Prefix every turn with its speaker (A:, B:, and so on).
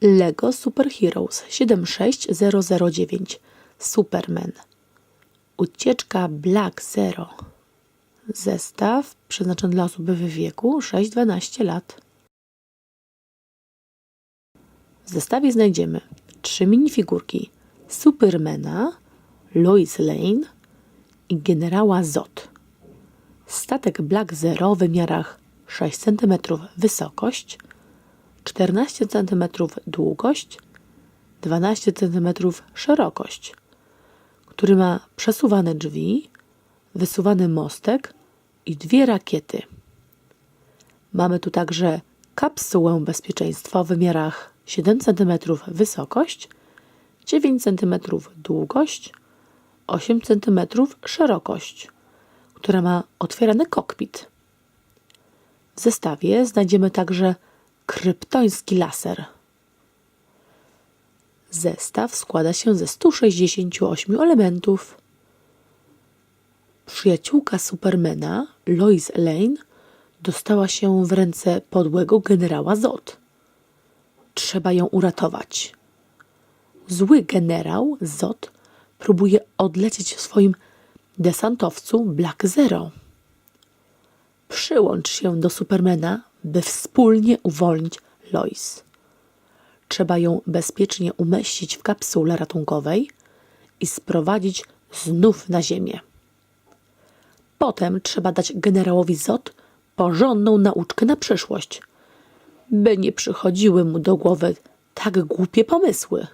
A: Lego Super Heroes 76009 Superman Ucieczka Black Zero Zestaw przeznaczony dla osób w wieku 6-12 lat. W zestawie znajdziemy trzy minifigurki Supermana, Lois Lane i generała Zod. Statek Black Zero w wymiarach 6 cm wysokość, 14 cm długość, 12 cm szerokość, który ma przesuwane drzwi, wysuwany mostek i dwie rakiety. Mamy tu także kapsułę bezpieczeństwa o wymiarach 7 cm wysokość, 9 cm długość, 8 cm szerokość, która ma otwierany kokpit. W zestawie znajdziemy także kryptoński laser. Zestaw składa się ze 168 elementów. Przyjaciółka Supermana, Lois Lane, dostała się w ręce podłego generała Zod. Trzeba ją uratować. Zły generał Zod próbuje odlecieć w swoim desantowcu Black Zero. Przyłącz się do Supermana, by wspólnie uwolnić Lois. Trzeba ją bezpiecznie umieścić w kapsule ratunkowej i sprowadzić znów na ziemię. Potem trzeba dać generałowi Zod porządną nauczkę na przyszłość, by nie przychodziły mu do głowy tak głupie pomysły.